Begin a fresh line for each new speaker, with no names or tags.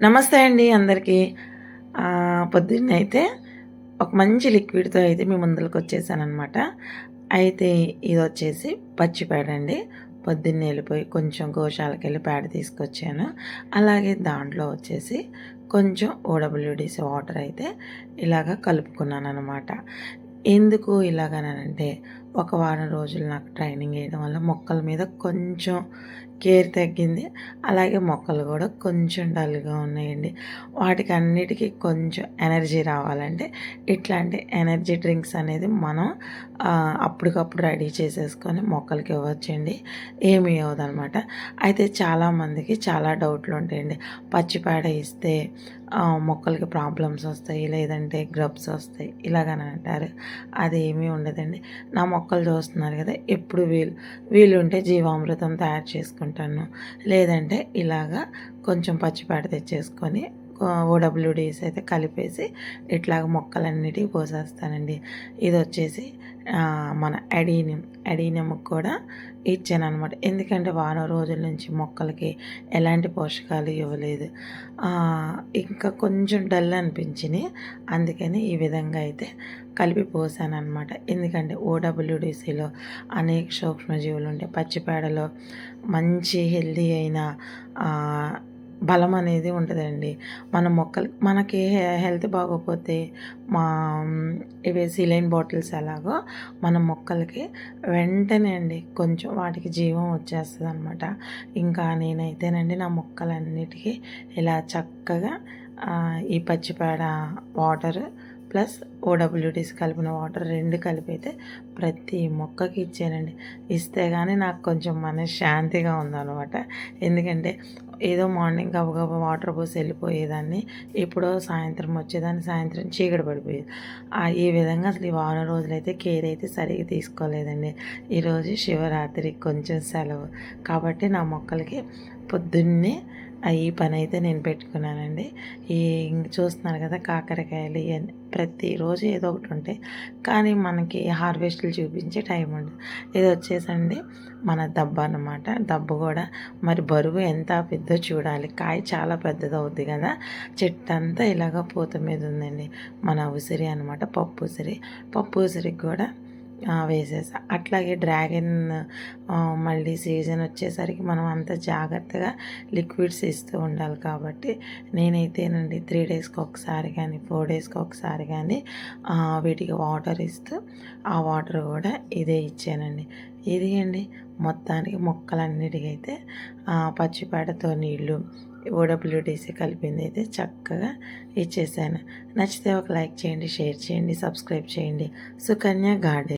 నమస్తే అండి అందరికీ. ఆ, పొద్దున్న అయితే ఒక మంచి లిక్విడ్తో అయితే మీ ముందులకు వచ్చేసానమాట అయితే ఇది వచ్చేసి పచ్చిపేడ అండి. పొద్దున్న వెళ్ళిపోయి కొంచెం గోశాలకు వెళ్ళి పేడ తీసుకొచ్చాను. అలాగే దాంట్లో వచ్చేసి కొంచెం ఓడబ్ల్యూడిసి వాటర్ అయితే ఇలాగ కలుపుకున్నాను అనమాట ఎందుకు ఇలాగనంటే ఒక వారం రోజులు నాకు ట్రైనింగ్ వేయడం వల్ల మొక్కల మీద కొంచెం కేర్ తగ్గింది. అలాగే మొక్కలు కూడా కొంచెం డల్గా ఉన్నాయండి. వాటికి అన్నిటికీ కొంచెం ఎనర్జీ రావాలంటే ఇట్లాంటి ఎనర్జీ డ్రింక్స్ అనేది మనం అప్పటికప్పుడు రెడీ చేసేసుకొని మొక్కలకి ఇవ్వచ్చండి. ఏమీ ఇవ్వదనమాట అయితే చాలామందికి చాలా డౌట్లు ఉంటాయండి. పచ్చిపేడ ఇస్తే మొక్కలకి ప్రాబ్లమ్స్ వస్తాయి లేదంటే గ్రబ్స్ వస్తాయి ఇలాగని అంటారు. అది ఏమీ ఉండదండి. నా మొక్క మొక్కలు చూస్తున్నారు కదా ఎప్పుడు వీలు వీలుంటే జీవామృతం తయారు చేసుకుంటాను. లేదంటే ఇలాగా కొంచెం పచ్చిపేడ తెచ్చేసుకొని ఓడబ్ల్యూడీస్ అయితే కలిపేసి ఇట్లాగ మొక్కలన్నిటికీ పోసేస్తానండి. ఇది వచ్చేసి మన అడీనియం అడీనియంకి కూడా ఇచ్చాను అనమాట ఎందుకంటే వారం రోజుల నుంచి మొక్కలకి ఎలాంటి పోషకాలు ఇవ్వలేదు. ఇంకా కొంచెం డల్ అనిపించింది. అందుకని ఈ విధంగా అయితే కలిపి పోసాను అనమాట ఎందుకంటే ఓడబ్ల్యూడిసిలో అనేక సూక్ష్మజీవులు ఉంటాయి పచ్చిపేడలో మంచి హెల్దీ అయిన బలం అనేది ఉంటుందండి. మన మొక్కలు మనకి హెల్త్ బాగోకపోతే మా ఇవి సిలైన్ బాటిల్స్ ఎలాగో మన మొక్కలకి వెంటనే అండి కొంచెం వాటికి జీవం వచ్చేస్తుంది అనమాట ఇంకా నేనైతేనండి నా మొక్కలన్నిటికీ ఇలా చక్కగా ఈ పచ్చిపేడ వాటర్ ప్లస్ ఓడబ్ల్యూడీస్ కలిపిన వాటర్ రెండు కలిపి అయితే ప్రతి మొక్కకి ఇచ్చానండి. ఇస్తే కానీ నాకు కొంచెం మనశ్శాంతిగా ఉందన్నమాట. ఎందుకంటే ఏదో మార్నింగ్ గబగబ వాటర్ పోసి వెళ్ళిపోయేదాన్ని ఎప్పుడో సాయంత్రం వచ్చేదాన్ని సాయంత్రం చీకటి పడిపోయేది. ఈ విధంగా అసలు ఈ వారం రోజులైతే కేర్ అయితే సరిగ్గా తీసుకోలేదండి. ఈరోజు శివరాత్రి కొంచెం సెలవు. కాబట్టి నా మొక్కలకి పొద్దున్నే ఈ పని అయితే నేను పెట్టుకున్నానండి. ఈ చూస్తున్నారు కదా కాకరకాయలు ఇవన్నీ ప్రతిరోజు ఏదో ఒకటి ఉంటాయి కానీ మనకి హార్వెస్ట్లు చూపించే టైం ఉండదు. ఇది వచ్చేసండి మన దబ్బ అన్నమాట. దబ్బ కూడా మరి బరువు ఎంత పెద్దో చూడాలి. కాయ చాలా పెద్దది అవుద్ది కదా. చెట్టు అంతా ఇలాగ పూత మీద ఉందండి. మన ఉసిరి అనమాట పప్పు ఉసిరి. పప్పు ఉసిరికి కూడా వేసేసా. అట్లాగే డ్రాగన్ మళ్ళీ సీజన్ వచ్చేసరికి మనం అంత జాగ్రత్తగా లిక్విడ్స్ ఇస్తూ ఉండాలి కాబట్టి నేనైతేనండి త్రీ డేస్కి ఒకసారి కానీ ఫోర్ డేస్కి ఒకసారి కానీ వీటికి వాటర్ ఇస్తూ ఆ వాటర్ కూడా ఇదే ఇచ్చానండి. ఇది అండి మొత్తానికి మొక్కలన్నిటికైతే ఆ, పచ్చిపేడతో నీళ్ళు ఓడబ్ల్యూడీసీ కలిపింది అయితే చక్కగా ఇచ్చేసాను. నచ్చితే ఒక లైక్ చేయండి షేర్ చేయండి సబ్స్క్రైబ్ చేయండి. సుకన్య గార్డెన్.